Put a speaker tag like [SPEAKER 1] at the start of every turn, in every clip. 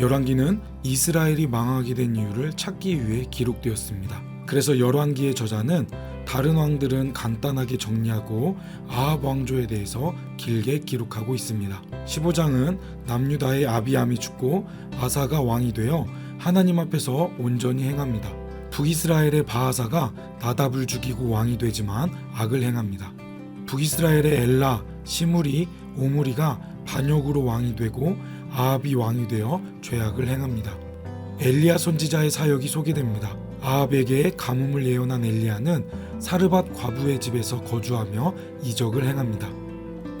[SPEAKER 1] 열왕기는 이스라엘이 망하게 된 이유를 찾기 위해 기록되었습니다. 그래서 열왕기의 저자는 다른 왕들은 간단하게 정리하고 아합 왕조에 대해서 길게 기록하고 있습니다. 15장은 남유다의 아비암이 죽고 아사가 왕이 되어 하나님 앞에서 온전히 행합니다. 북이스라엘의 바하사가 나답을 죽이고 왕이 되지만 악을 행합니다. 북이스라엘의 엘라, 시무리, 오무리가 반역으로 왕이 되고 아합이 왕이 되어 죄악을 행합니다. 엘리야 선지자의 사역이 소개됩니다. 아합에게 가뭄을 예언한 엘리야는 사르밧 과부의 집에서 거주하며 이적을 행합니다.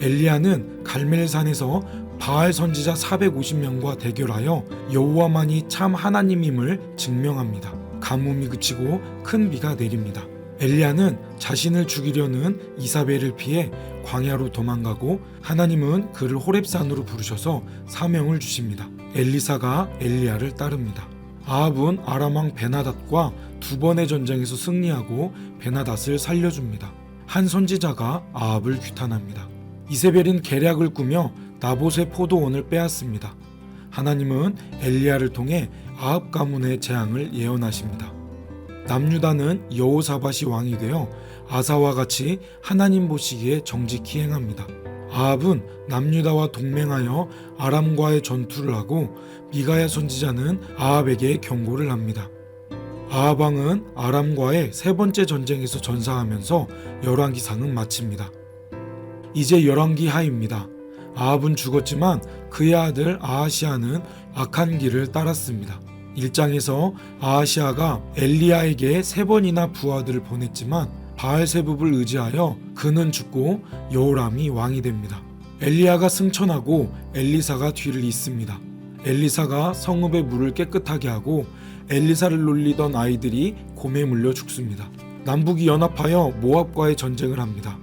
[SPEAKER 1] 엘리야는 갈멜산에서 바알 선지자 450명과 대결하여 여호와만이 참 하나님임을 증명합니다. 가뭄이 그치고 큰 비가 내립니다. 엘리야는 자신을 죽이려는 이사벨을 피해 광야로 도망가고 하나님은 그를 호렙산으로 부르셔서 사명을 주십니다. 엘리사가 엘리야를 따릅니다. 아합은 아람 왕 베나닷과 두 번의 전쟁에서 승리하고 베나닷을 살려줍니다. 한 선지자가 아합을 규탄합니다. 이세벨은 계략을 꾸며 나봇의 포도원을 빼앗습니다. 하나님은 엘리야를 통해 아합 가문의 재앙을 예언하십니다. 남유다는 여호사밧이 왕이 되어 아사와 같이 하나님 보시기에 정직히 행합니다. 아합은 남유다와 동맹하여 아람과의 전투를 하고 미가야 선지자는 아합에게 경고를 합니다. 아합 왕은 아람과의 세 번째 전쟁에서 전사하면서 열왕기상은 마칩니다. 이제 열왕기 하입니다. 아합은 죽었지만 그의 아들 아하시아는 악한 길을 따랐습니다. 1장에서 아하시아가 엘리야에게 세 번이나 부하들을 보냈지만 바알세붑을 의지하여 그는 죽고 여호람이 왕이 됩니다. 엘리야가 승천하고 엘리사가 뒤를 잇습니다. 엘리사가 성읍의 물을 깨끗하게 하고 엘리사를 놀리던 아이들이 곰에 물려 죽습니다. 남북이 연합하여 모압과의 전쟁을 합니다.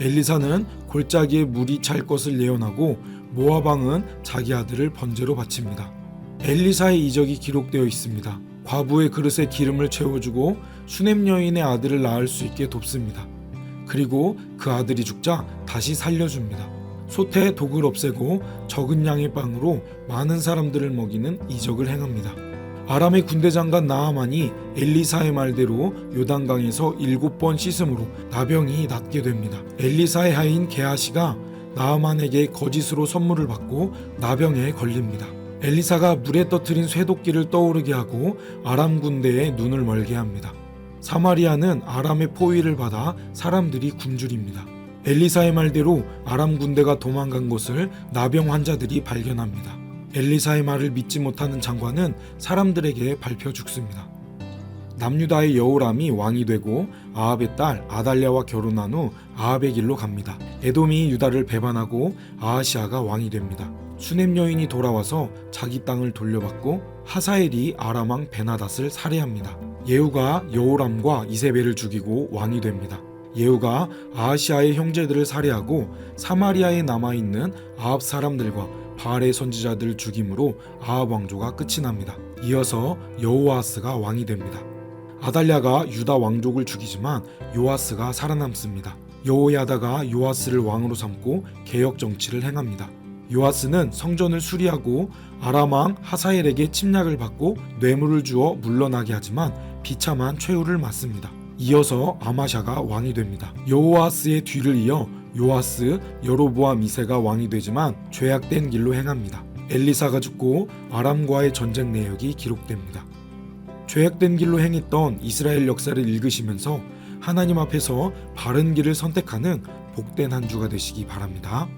[SPEAKER 1] 엘리사는 골짜기에 물이 찰 것을 예언하고 모압 왕은 자기 아들을 번제로 바칩니다. 엘리사의 이적이 기록되어 있습니다. 과부의 그릇에 기름을 채워주고 수넴 여인의 아들을 낳을 수 있게 돕습니다. 그리고 그 아들이 죽자 다시 살려줍니다. 소태의 독을 없애고 적은 양의 빵으로 많은 사람들을 먹이는 이적을 행합니다. 아람의 군대 장관 나아만이 엘리사의 말대로 요단강에서 일곱 번 씻음으로 나병이 낫게 됩니다. 엘리사의 하인 게하시가 나아만에게 거짓으로 선물을 받고 나병에 걸립니다. 엘리사가 물에 떠트린 쇠도끼를 떠오르게 하고 아람 군대의 눈을 멀게 합니다. 사마리아는 아람의 포위를 받아 사람들이 굶주립니다. 엘리사의 말대로 아람 군대가 도망간 것을 나병 환자들이 발견합니다. 엘리사의 말을 믿지 못하는 장관은 사람들에게 밟혀 죽습니다. 남유다의 여호람이 왕이 되고 아합의 딸 아달랴와 결혼한 후 아합의 길로 갑니다. 에돔이 유다를 배반하고 아하시아가 왕이 됩니다. 수넴 여인이 돌아와서 자기 땅을 돌려받고 하사엘이 아람 왕 베나닷을 살해합니다. 예후가 여호람과 이세벨을 죽이고 왕이 됩니다. 예후가 아하시아의 형제들을 살해하고 사마리아에 남아 있는 아합 사람들과 바알의 선지자들을 죽임으로 아합 왕조가 끝이 납니다. 이어서 여호아스가 왕이 됩니다. 아달랴가 유다 왕족을 죽이지만 요아스가 살아남습니다. 여호야다가 요아스를 왕으로 삼고 개혁 정치를 행합니다. 요아스는 성전을 수리하고 아람 왕 하사엘에게 침략을 받고 뇌물을 주어 물러나게 하지만 비참한 최후를 맞습니다. 이어서 아마샤가 왕이 됩니다. 여호아스의 뒤를 이어 요아스, 여로보암 2세가 왕이 되지만 죄악된 길로 행합니다. 엘리사가 죽고 아람과의 전쟁 내역이 기록됩니다. 죄악된 길로 행했던 이스라엘 역사를 읽으시면서 하나님 앞에서 바른 길을 선택하는 복된 한 주가 되시기 바랍니다.